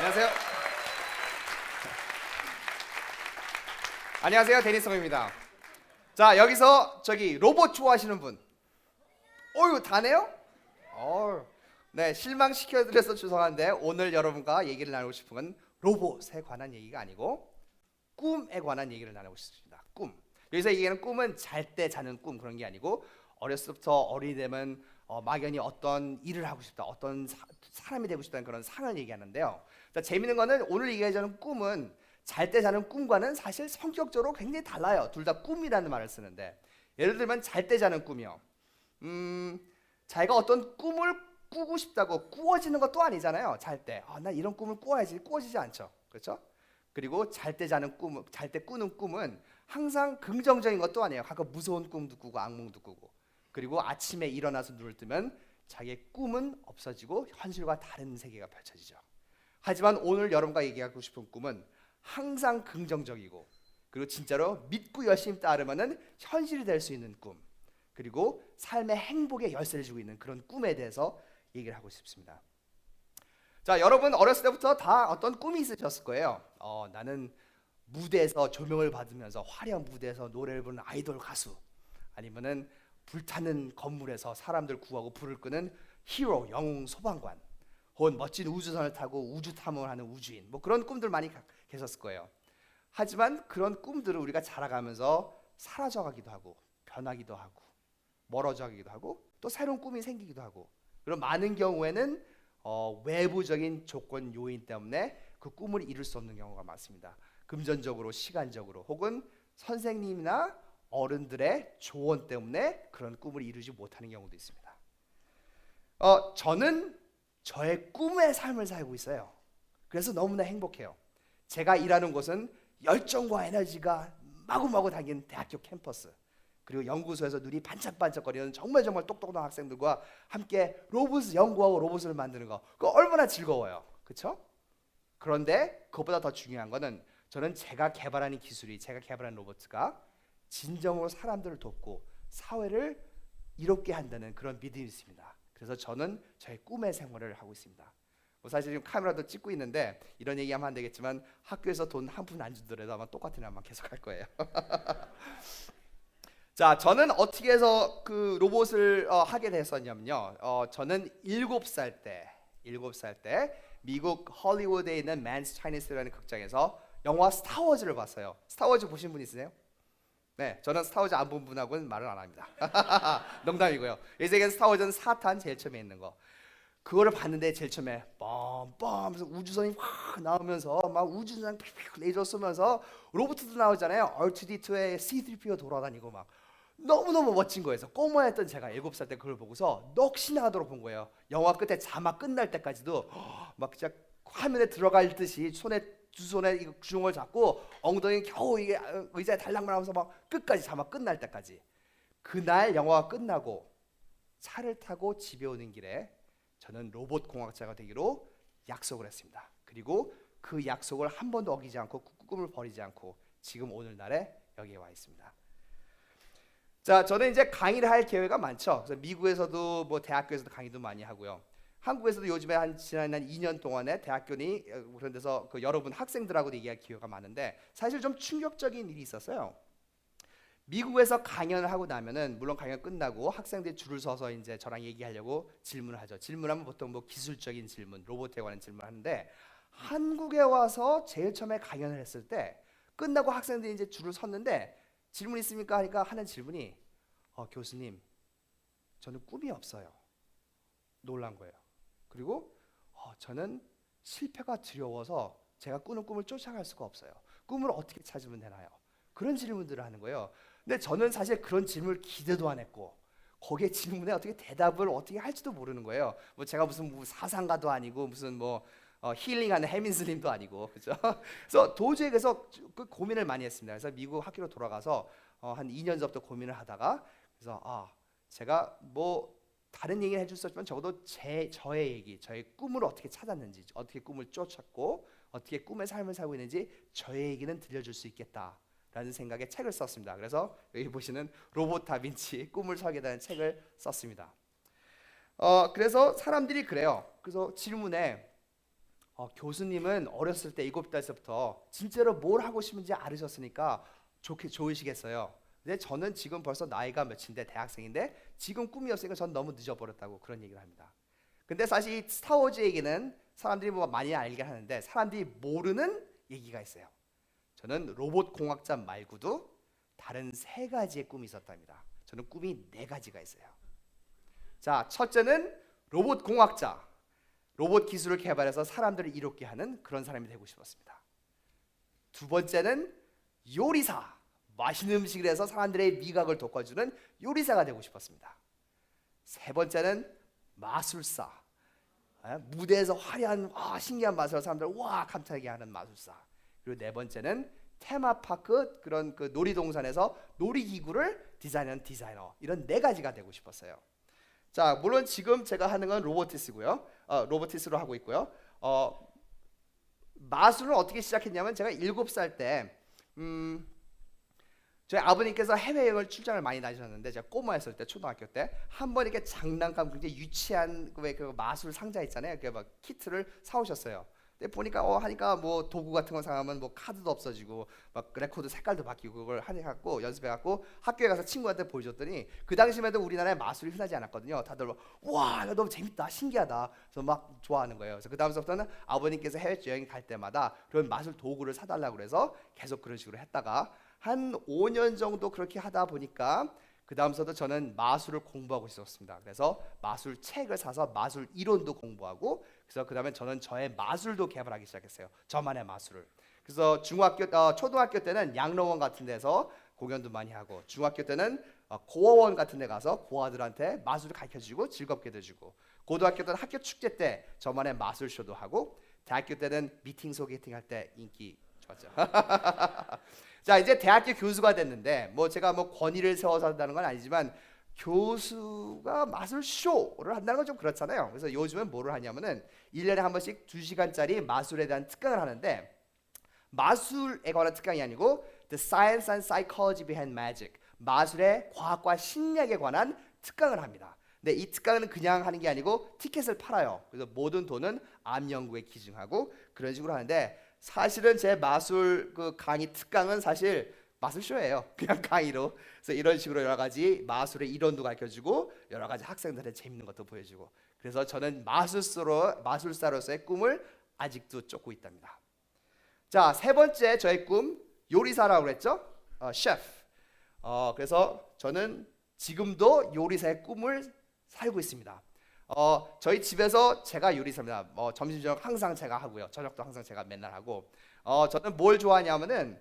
안녕하세요. 안녕하세요. 데니성입니다. 자, 여기서 저기 로봇 좋아하시는 분. 어유 다네요? 어. 네, 실망시켜 드려서 죄송한데 오늘 여러분과 얘기를 나누고 싶은 건 로봇에 관한 얘기가 아니고 꿈에 관한 얘기를 나누고 싶습니다. 꿈. 여기서 얘기하는 꿈은 잘 때 자는 꿈 그런 게 아니고 어렸을 때부터 어린이 되면 어, 막연히 어떤 일을 하고 싶다, 어떤 사, 사람이 되고 싶다는 그런 상을 얘기하는데요. 자, 재밌는 거는 오늘 얘기하자는 꿈은 잘 때 자는 꿈과는 사실 성격적으로 굉장히 달라요. 둘 다 꿈이라는 말을 쓰는데 예를 들면 잘 때 자는 꿈이요. 음, 자기가 어떤 꿈을 꾸고 싶다고 꾸어지는 것도 아니잖아요. 잘 때. 아, 나 이런 꿈을 꾸어야지. 꾸어지지 않죠. 그렇죠? 그리고 잘 때 자는 꿈, 잘 때 꾸는 꿈은 항상 긍정적인 것도 아니에요. 가끔 무서운 꿈도 꾸고 악몽도 꾸고. 그리고 아침에 일어나서 눈을 뜨면 자기의 꿈은 없어지고 현실과 다른 세계가 펼쳐지죠. 하지만 오늘 여러분과 얘기하고 싶은 꿈은 항상 긍정적이고 그리고 진짜로 믿고 열심히 따르면은 현실이 될 수 있는 꿈. 그리고 삶의 행복의 열쇠를 주고 있는 그런 꿈에 대해서 얘기를 하고 싶습니다. 자, 여러분 어렸을 때부터 다 어떤 꿈이 있으셨을 거예요. 어, 나는 무대에서 조명을 받으면서 화려한 무대에서 노래를 부르는 아이돌 가수, 아니면은 불타는 건물에서 사람들 구하고 불을 끄는 히로 영웅 소방관, 혹은 멋진 우주선을 타고 우주 탐험을 하는 우주인, 뭐 그런 꿈들 많이 가- 계셨을 거예요. 하지만 그런 꿈들을 우리가 자라가면서 사라져가기도 하고 변하기도 하고 멀어져가기도 하고 또 새로운 꿈이 생기기도 하고 그런 많은 경우에는 어, 외부적인 조건 요인 때문에 그 꿈을 이룰 수 없는 경우가 많습니다. 금전적으로, 시간적으로, 혹은 선생님이나 어른들의 조언 때문에 그런 꿈을 이루지 못하는 경우도 있습니다. 어, 저는 저의 꿈의 삶을 살고 있어요. 그래서 너무나 행복해요. 제가 일하는 곳은 열정과 에너지가 마구마구 담긴 대학교 캠퍼스. 그리고 연구소에서 눈이 반짝반짝거리는 정말 정말 똑똑한 학생들과 함께 로봇을 연구하고 로봇을 만드는 거. 그거 얼마나 즐거워요. 그렇죠? 그런데 그것보다 더 중요한 거는 저는 제가 개발하는 기술이 제가 개발한 로봇가 진정으로 사람들을 돕고 사회를 이롭게 한다는 그런 믿음이 있습니다. 그래서 저는 저의 꿈의 생활을 하고 있습니다. 뭐 사실 지금 카메라도 찍고 있는데 이런 얘기하면 안 되겠지만 학교에서 돈 한 푼 안 주더라도 아마 똑같은 일만 계속 할 거예요. 자, 저는 어떻게 해서 그 로봇을 어, 하게 됐었냐면요. 어, 저는 일곱 살 때, 일곱 살 때 미국 헐리우드에 있는 맨스 차이니스라는 극장에서 영화 스타워즈를 봤어요. 스타워즈 보신 분 있으세요? 네, 저는 스타워즈 안 본 분하고는 말을 안 합니다. 농담이고요. 이 세계 스타워즈는 사탄 제일 처음에 있는 거. 그거를 봤는데 제일 처음에 빰빰 하면서 우주선이 확 나오면서 막 우주선 픽픽 레이저 쏘면서 로봇도 나오잖아요. R2D2에 C3PO 돌아다니고 막 너무너무 멋진 거예요. 꼬마였던 제가 7살 때 그걸 보고서 넋이 나가도록 본 거예요. 영화 끝에 자막 끝날 때까지도 막 진짜 화면에 들어갈 듯이 손에 두 손에 이거 주먹을 잡고 엉덩이 겨우 이게 의자에 달랑만 하면서 막 끝까지 자막 끝날 때까지 그날 영화가 끝나고 차를 타고 집에 오는 길에 저는 로봇 공학자가 되기로 약속을 했습니다. 그리고 그 약속을 한 번도 어기지 않고 그 꿈을 버리지 않고 지금 오늘날에 여기에 와 있습니다. 자, 저는 이제 강의를 할 기회가 많죠. 그래서 미국에서도 뭐 대학교에서도 강의도 많이 하고요. 한국에서도 요즘에 한 지난 한 2년 동안에 대학교니 어, 그런 데서 그 여러분 학생들하고도 얘기할 기회가 많은데 사실 좀 충격적인 일이 있었어요. 미국에서 강연을 하고 나면은 물론 강연 끝나고 학생들이 줄을 서서 이제 저랑 얘기하려고 질문을 하죠. 질문하면 보통 뭐 기술적인 질문, 로봇에 관한 질문을 하는데 한국에 와서 제일 처음에 강연을 했을 때 끝나고 학생들이 이제 줄을 섰는데 질문 있습니까 하니까 하는 질문이 어, 교수님 저는 꿈이 없어요. 놀란 거예요. 그리고 어, 저는 실패가 두려워서 제가 꾸는 꿈을 쫓아갈 수가 없어요. 꿈을 어떻게 찾으면 되나요? 그런 질문들을 하는 거예요. 근데 저는 사실 그런 질문을 기대도 안 했고 거기에 질문에 어떻게 대답을 어떻게 할지도 모르는 거예요. 뭐 제가 무슨 뭐 사상가도 아니고 무슨 뭐 어, 힐링하는 해민스님도 아니고 그죠? 그래서 도저히 그래서 그 고민을 많이 했습니다. 그래서 미국 학교로 돌아가서 어, 한 2년 전부터 고민을 하다가 그래서 아 제가 뭐 다른 얘기를 해줄 수 없지만 적어도 제 저의 얘기, 저의 꿈을 어떻게 찾았는지, 어떻게 꿈을 쫓았고 어떻게 꿈의 삶을 살고 있는지 저의 얘기는 들려줄 수 있겠다라는 생각에 책을 썼습니다. 그래서 여기 보시는 로봇 다빈치 꿈을 설계라는 책을 썼습니다. 어 그래서 사람들이 그래요. 그래서 질문에 어, 교수님은 어렸을 때 일곱 달서부터 진짜로 뭘 하고 싶은지 알으셨으니까 좋게 좋으시겠어요. 근데 저는 지금 벌써 나이가 몇인데 대학생인데 지금 꿈이었으니까 전 너무 늦어버렸다고 그런 얘기를 합니다. 근데 사실 이 스타워즈 얘기는 사람들이 뭐 많이 알게 하는데 사람들이 모르는 얘기가 있어요. 저는 로봇 공학자 말고도 다른 세 가지의 꿈이 있었답니다. 저는 꿈이 네 가지가 있어요. 자, 첫째는 로봇 공학자. 로봇 기술을 개발해서 사람들을 이롭게 하는 그런 사람이 되고 싶었습니다. 두 번째는 요리사. 맛있는 음식을 해서 사람들의 미각을 돋궈주는 요리사가 되고 싶었습니다. 세 번째는 마술사. 예, 무대에서 화려한 와, 신기한 마술을 사람들 와 감탄하게 하는 마술사. 그리고 네 번째는 테마파크 그런 그 놀이동산에서 놀이기구를 디자인하는 디자이너. 이런 네 가지가 되고 싶었어요. 자, 물론 지금 제가 하는 건 로보티스고요. 어, 로보티스로 하고 있고요. 어, 마술은 어떻게 시작했냐면 제가 일곱 살 때, 음, 저희 아버님께서 해외 여행을 출장을 많이 다니셨는데 제가 꼬마였을 때 초등학교 때 한 번 이렇게 장난감 굉장히 유치한 그, 마술 상자 있잖아요. 그 막 키트를 사오셨어요. 근데 보니까 어 하니까 뭐 도구 같은 거 사면 뭐 카드도 없어지고 막 레코드 색깔도 바뀌고 그걸 하니 갖고 연습해 갖고 학교에 가서 친구한테 보여줬더니 그 당시만 해도 우리나라에 마술이 흔하지 않았거든요. 다들 막, 와 이거 너무 재밌다 신기하다. 그래서 막 좋아하는 거예요. 그래서 그 다음서부터는 아버님께서 해외 여행 갈 때마다 그런 마술 도구를 사달라고 그래서 계속 그런 식으로 했다가 한 5년 정도 그렇게 하다 보니까 그 다음서도 저는 마술을 공부하고 있었습니다. 그래서 마술 책을 사서 마술 이론도 공부하고 그래서 그 다음에 저는 저의 마술도 개발하기 시작했어요. 저만의 마술을. 그래서 중학교, 어, 초등학교 때는 양로원 같은 데서 공연도 많이 하고 중학교 때는 어, 고어원 같은 데 가서 고아들한테 마술을 가르쳐주고 즐겁게 해주고 고등학교 때는 학교 축제 때 저만의 마술쇼도 하고 대학교 때는 미팅 소개팅 할 때 인기 좋았죠. 자 이제 대학교 교수가 됐는데 뭐 제가 뭐 권위를 세워서 한다는 건 아니지만 교수가 마술 쇼를 한다는 건 좀 그렇잖아요. 그래서 요즘은 뭐를 하냐면은 1년에 한 번씩 2시간짜리 마술에 대한 특강을 하는데 마술에 관한 특강이 아니고 The Science and Psychology Behind Magic 마술의 과학과 심리학에 관한 특강을 합니다. 근데 이 특강은 그냥 하는 게 아니고 티켓을 팔아요. 그래서 모든 돈은 암 연구에 기증하고 그런 식으로 하는데 사실은 제 마술 그 강의 특강은 사실 마술쇼예요. 그냥 강의로. 그래서 이런 식으로 여러 가지 마술의 이론도 가르쳐주고 여러 가지 학생들의 재밌는 것도 보여주고. 그래서 저는 마술사로 마술사로서의 꿈을 아직도 쫓고 있답니다. 자, 세 번째 저의 꿈 요리사라고 그랬죠? 어, 셰프. 어, 그래서 저는 지금도 요리사의 꿈을 살고 있습니다. 어, 저희 집에서 제가 요리사입니다. 어, 점심 저녁 항상 제가 하고요. 저녁도 항상 제가 맨날 하고. 어, 저는 뭘 좋아하냐면은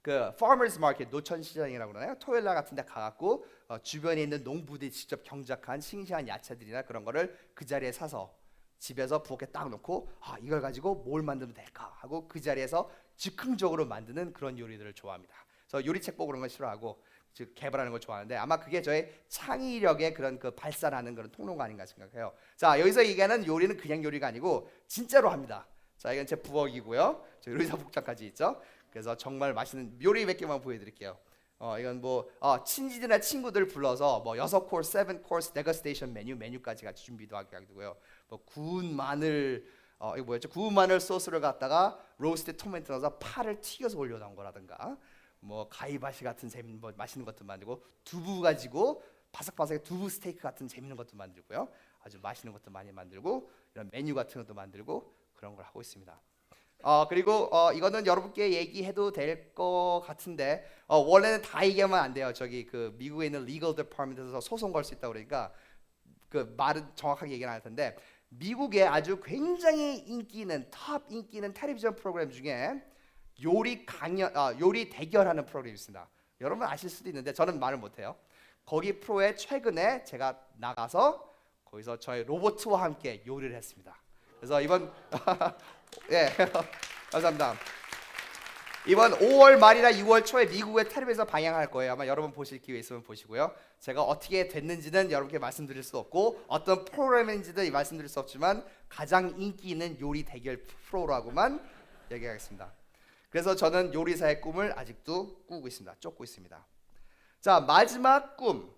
그 farmers market 노천 시장이라고 그러나요? 토요일 날 같은 데 가갖고 어, 주변에 있는 농부들이 직접 경작한 싱싱한 야채들이나 그런 거를 그 자리에 사서 집에서 부엌에 딱 놓고 아, 이걸 가지고 뭘 만들면 될까 하고 그 자리에서 즉흥적으로 만드는 그런 요리들을 좋아합니다. 그래서 요리책 보고 그런 거 싫어하고 즉 개발하는 걸 좋아하는데 아마 그게 저의 창의력의 그런 그 발산하는 그런 통로가 아닌가 생각해요. 자 여기서 얘기하는 요리는 그냥 요리가 아니고 진짜로 합니다. 자 이건 제 부엌이고요. 저 요리사 복장까지 있죠. 그래서 정말 맛있는 요리 몇 개만 보여드릴게요. 어 이건 뭐 어, 친지들이나 친구들 불러서 뭐 여섯 코스, 세븐 코스 데거스테이션 메뉴 메뉴까지 같이 준비도 하게 하고요. 뭐 구운 마늘 어 이거 뭐였죠? 구운 마늘 소스를 갖다가 로스트 토마토 넣어서 파를 튀겨서 올려 놓은 거라든가 뭐 가이바시 같은 재밌는 뭐 맛있는 것도 만들고 두부 가지고 바삭바삭 두부 스테이크 같은 재밌는 것도 만들고요. 아주 맛있는 것도 많이 만들고 이런 메뉴 같은 것도 만들고 그런 걸 하고 있습니다. 어 그리고 어 이거는 여러분께 얘기해도 될 것 같은데 어 원래는 다 얘기하면 안 돼요. 저기 그 미국에 있는 리걸 디파트먼트에서 소송 걸 수 있다고 그러니까 그 말은 정확하게 얘기는 안 할 텐데 미국에 아주 굉장히 인기 있는 탑 인기 있는 텔레비전 프로그램 중에 요리 강연 아, 요리 대결하는 프로그램이 있습니다. 여러분 아실 수도 있는데 저는 말을 못 해요. 거기 프로에 최근에 제가 나가서 거기서 저희 로봇과 함께 요리를 했습니다. 그래서 이번 예 감사합니다. 이번 5월 말이나 6월 초에 미국의 텔레비에서 방영할 거예요. 아마 여러분 보실 기회 있으면 보시고요. 제가 어떻게 됐는지는 여러분께 말씀드릴 수 없고 어떤 프로그램인지도 말씀드릴 수 없지만 가장 인기 있는 요리 대결 프로라고만 얘기하겠습니다. 그래서 저는 요리사의 꿈을 아직도 꾸고 있습니다. 쫓고 있습니다. 자 마지막 꿈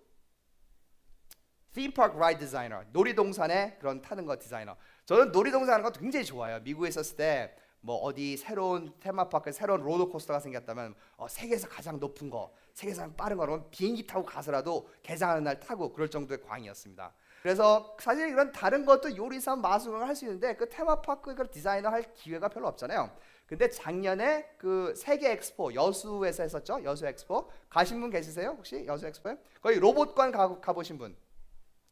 theme ride designer 놀이동산에 그런 타는 거 디자이너 저는 놀이동산 하는 거 굉장히 좋아요. 미국에 있었을 때 뭐 어디 새로운 테마파크 새로운 롤러코스터가 생겼다면 어, 세계에서 가장 높은 거, 세계에서 가장 빠른 거라면 비행기 타고 가서라도 개장하는 날 타고 그럴 정도의 광이었습니다. 그래서 사실 이런 다른 것도 요리사 마술을 할 수 있는데 그 테마파크 그 디자이너 할 기회가 별로 없잖아요. 근데 작년에 그 세계 엑스포 여수에서 했었죠. 여수 엑스포 가신 분 계시세요? 혹시 여수 엑스포에? 거기 로봇관 가, 가보신 분?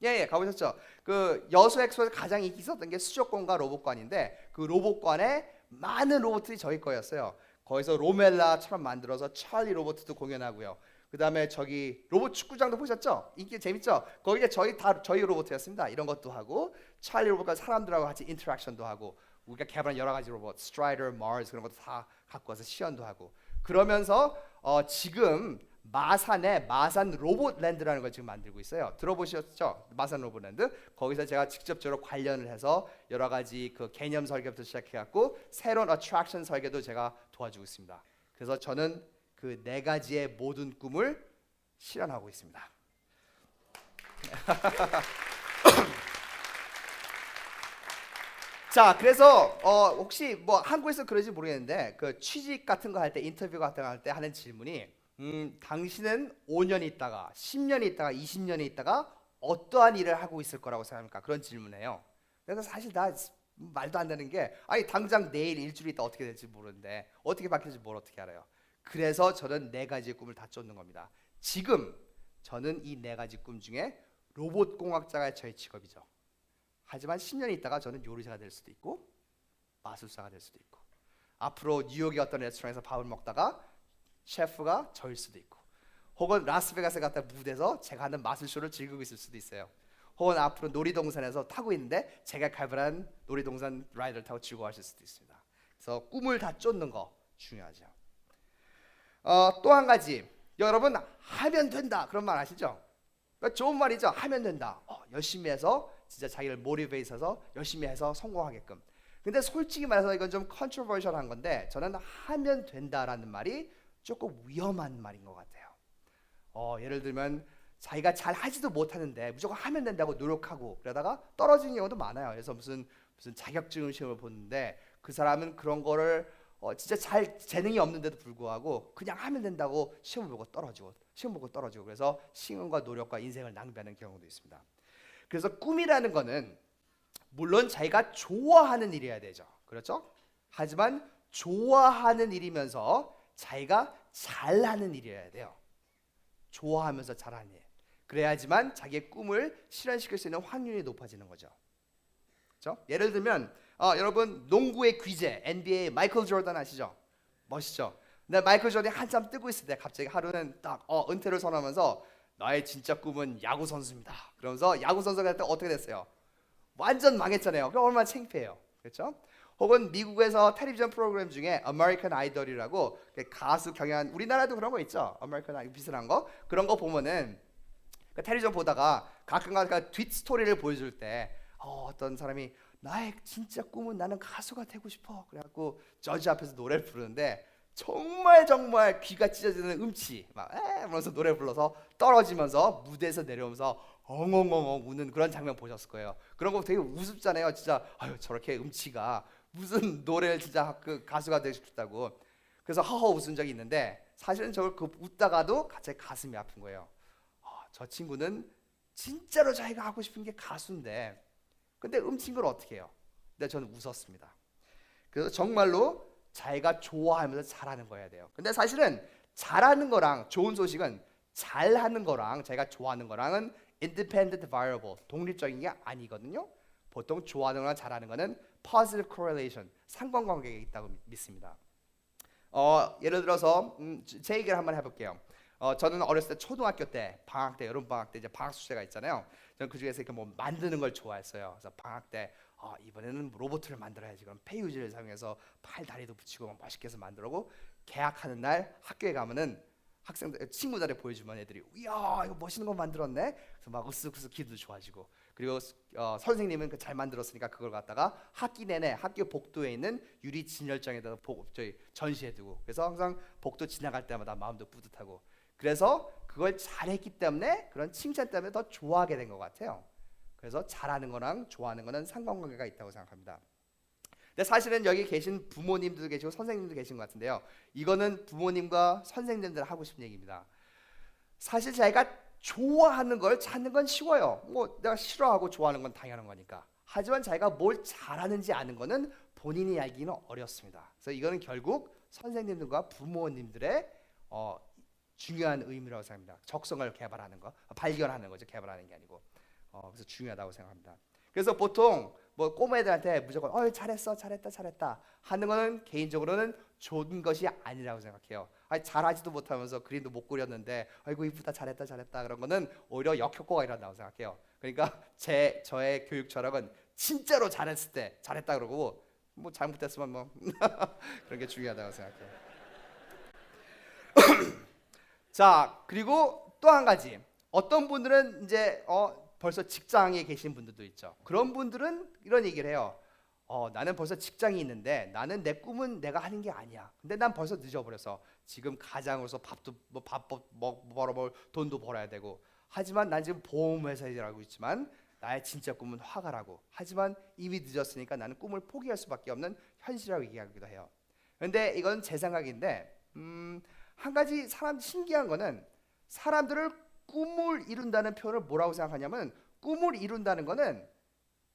예, 예, 가보셨죠? 그 여수 엑스포에서 가장 인기 있었던 게 수족관과 로봇관인데 그 로봇관에 많은 로봇들이 저희 거였어요. 거기서 로멜라처럼 만들어서 찰리 로봇도 공연하고요. 그 다음에 저기 로봇 축구장도 보셨죠? 인기 재밌죠? 거기에 저희 다 저희 로봇이었습니다. 이런 것도 하고 찰리 로봇과 사람들하고 같이 인터랙션도 하고 우리가 개발한 여러 가지 로봇, 스트라이더, 마르스 그런 것도 다 갖고 와서 시연도 하고 그러면서 어, 지금 마산에 마산 로봇랜드라는 걸 지금 만들고 있어요. 들어보셨죠? 마산 로봇랜드. 거기서 제가 직접적으로 관련을 해서 여러 가지 그 개념 설계부터 시작해 갖고 새로운 어트랙션 설계도 제가 도와주고 있습니다. 그래서 저는 그 네 가지의 모든 꿈을 실현하고 있습니다. 자, 그래서 어, 혹시 뭐 한국에서 그런지 모르겠는데 그 취직 같은 거 할 때 인터뷰 같은 거 할 때 하는 질문이 음, 당신은 5년 있다가 10년 있다가 20년 있다가 어떠한 일을 하고 있을 거라고 생각합니까? 그런 질문이에요. 그래서 사실 나 말도 안 되는 게 아니 당장 내일 일주일 있다 어떻게 될지 모르는데 어떻게 바뀔지 뭘 어떻게 알아요? 그래서 저는 네 가지의 꿈을 다 쫓는 겁니다. 지금 저는 이 네 가지 꿈 중에 로봇 공학자가 저의 직업이죠. 하지만 10년 있다가 저는 요리사가 될 수도 있고 마술사가 될 수도 있고 앞으로 뉴욕의 어떤 레스토랑에서 밥을 먹다가 셰프가 저일 수도 있고 혹은 라스베가스 갔다 무대에서 제가 하는 마술쇼를 즐기고 있을 수도 있어요. 혹은 앞으로 놀이동산에서 타고 있는데 제가 개발한 놀이동산 라이더를 타고 즐거워하실 수도 있습니다. 그래서 꿈을 다 쫓는 거 중요하죠. 어, 또 한 가지 여러분 하면 된다 그런 말 아시죠? 그러니까 좋은 말이죠. 하면 된다. 어, 열심히 해서 진짜 자기를 모티베이트 해서 열심히 해서 성공하게끔. 근데 솔직히 말해서 이건 좀 컨트로버셜한 건데 저는 하면 된다라는 말이 조금 위험한 말인 것 같아요. 어, 예를 들면 자기가 잘 하지도 못하는데 무조건 하면 된다고 노력하고 그러다가 떨어지는 경우도 많아요. 그래서 무슨 무슨 자격증 시험을 보는데 그 사람은 그런 거를 어, 진짜 잘 재능이 없는데도 불구하고 그냥 하면 된다고 시험 보고 떨어지고 시험 보고 떨어지고 그래서 시간과 노력과 인생을 낭비하는 경우도 있습니다. 그래서 꿈이라는 거는 물론 자기가 좋아하는 일이어야 되죠. 그렇죠? 하지만 좋아하는 일이면서 자기가 잘하는 일이어야 돼요. 좋아하면서 잘하는 일. 그래야지만 자기의 꿈을 실현시킬 수 있는 확률이 높아지는 거죠. 그렇죠? 예를 들면 어, 여러분 농구의 귀재 NBA 마이클 조던 아시죠? 멋있죠? 근데 마이클 조던이 한참 뜨고 있을 때 갑자기 하루는 딱 어, 은퇴를 선언하면서 나의 진짜 꿈은 야구 선수입니다. 그러면서 야구 선수가 될때 어떻게 됐어요? 완전 망했잖아요. 그럼 얼마나 창피해요. 그렇죠? 혹은 미국에서 텔레비전 프로그램 중에 아메리칸 아이돌이라고 가수 경연 우리나라도 그런 거 있죠. 아메리칸 아이돌 비슷한 거 그런 거 보면은 그 텔레비전 보다가 가끔가다 뒷 스토리를 보여줄 때 어, 어떤 사람이 나의 진짜 꿈은 나는 가수가 되고 싶어. 그래갖고 저지 앞에서 노래를 부르는데 정말 정말 귀가 찢어지는 음치 막 에, 하면서 노래 불러서 떨어지면서 무대에서 내려오면서 엉엉엉엉 우는 그런 장면 보셨을 거예요. 그런 거 되게 우습잖아요. 진짜 아유 저렇게 음치가 무슨 노래를 진짜 그 가수가 되고 싶다고. 그래서 허허 웃은 적이 있는데 사실은 저걸 그 웃다가도 제 가슴이 아픈 거예요. 아, 저 친구는 진짜로 자기가 하고 싶은 게 가수인데 근데 음친 걸 어떻게 해요? 근데 저는 웃었습니다. 그래서 정말로 자기가 좋아하면서 잘하는 거야 돼요. 근데 사실은 잘하는 거랑 좋은 소식은 잘하는 거랑 자기가 좋아하는 거랑은 independent variable 독립적인 게 아니거든요. 보통 좋아하는 거랑 잘하는 거는 positive correlation 상관관계가 있다고 믿습니다. 어, 예를 들어서 음, 제 얘기를 한번 해볼게요. 어, 저는 어렸을 때 초등학교 때 방학 때 여름 방학 때 이제 방학 숙제가 있잖아요. 저는 그 중에서 이렇게 뭐 만드는 걸 좋아했어요. 그래서 방학 때 어, 이번에는 로봇을 만들어야지. 그럼 페이지를 사용해서 팔 다리도 붙이고 막 맛있게 해서 만들고 계약하는 날 학교에 가면은 학생들 친구들에 보여주면 애들이 이야 이거 멋있는 거 만들었네. 그래서 막 으쓱으쓱 기도 좋아지고 그리고 어, 선생님은 그 잘 만들었으니까 그걸 갖다가 학기 내내 학교 복도에 있는 유리 진열장에다가 보, 저희 전시해두고 그래서 항상 복도 지나갈 때마다 마음도 뿌듯하고 그래서 그걸 잘했기 때문에 그런 칭찬 때문에 더 좋아하게 된 것 같아요. 그래서 잘하는 거랑 좋아하는 거는 상관관계가 있다고 생각합니다. 근데 사실은 여기 계신 부모님도 계시고 선생님도 계신 것 같은데요. 이거는 부모님과 선생님들 하고 싶은 얘기입니다. 사실 자기가 좋아하는 걸 찾는 건 쉬워요. 뭐 내가 싫어하고 좋아하는 건 당연한 거니까. 하지만 자기가 뭘 잘하는지 아는 거는 본인이 알기는 어렵습니다. 그래서 이거는 결국 선생님들과 부모님들의 어, 중요한 의미라고 생각합니다. 적성을 개발하는 거, 발견하는 거죠. 개발하는 게 아니고. 어, 그래서 중요하다고 생각합니다. 그래서 보통 뭐 꼬마애들한테 무조건 어 잘했어, 잘했다, 잘했다 하는 거는 개인적으로는 좋은 것이 아니라고 생각해요. 아니, 잘하지도 못하면서 그림도 못 그렸는데 아이고 이쁘다, 잘했다, 잘했다 그런 거는 오히려 역효과가 일어난다고 생각해요. 그러니까 제 저의 교육 철학은 진짜로 잘했을 때 잘했다 그러고 뭐 잘못했으면 뭐 그런 게 중요하다고 생각해요. 자 그리고 또 한 가지 어떤 분들은 이제 어 벌써 직장에 계신 분들도 있죠. 그런 분들은 이런 얘기를 해요. 어 나는 벌써 직장이 있는데 나는 내 꿈은 내가 하는 게 아니야. 근데 난 벌써 늦어버려서 지금 가장으로서 밥도 뭐밥 벌어볼 돈도 벌어야 되고 하지만 난 지금 보험 회사에 일하고 있지만 나의 진짜 꿈은 화가라고. 하지만 이미 늦었으니까 나는 꿈을 포기할 수밖에 없는 현실이라고 얘기하기도 해요. 근데 이건 제 생각인데 음, 한 가지 사람 신기한 거는 사람들을 꿈을 이룬다는 표현을 뭐라고 생각하냐면 꿈을 이룬다는 거는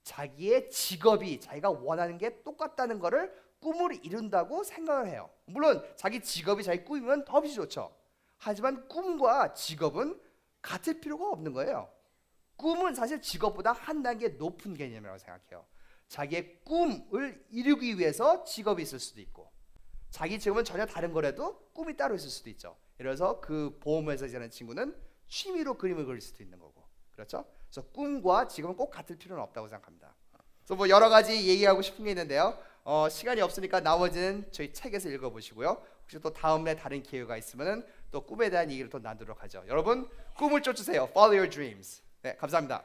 자기의 직업이 자기가 원하는 게 똑같다는 거를 꿈을 이룬다고 생각을 해요. 물론 자기 직업이 자기 꿈이면 더없이 좋죠. 하지만 꿈과 직업은 같을 필요가 없는 거예요. 꿈은 사실 직업보다 한 단계 높은 개념이라고 생각해요. 자기의 꿈을 이루기 위해서 직업이 있을 수도 있고 자기 직업은 전혀 다른 거라도 꿈이 따로 있을 수도 있죠. 예를 들어서 그 보험회사 일하는 친구는 취미로 그림을 그릴 수도 있는 거고 그렇죠? 그래서 꿈과 직업은 꼭 같을 필요는 없다고 생각합니다. 그래서 뭐 여러 가지 얘기하고 싶은 게 있는데요. 어, 시간이 없으니까 나머지는 저희 책에서 읽어보시고요. 혹시 또 다음에 다른 기회가 있으면은 또 꿈에 대한 얘기를 또 나누도록 하죠. 여러분 꿈을 쫓으세요. Follow your dreams. 네, 감사합니다.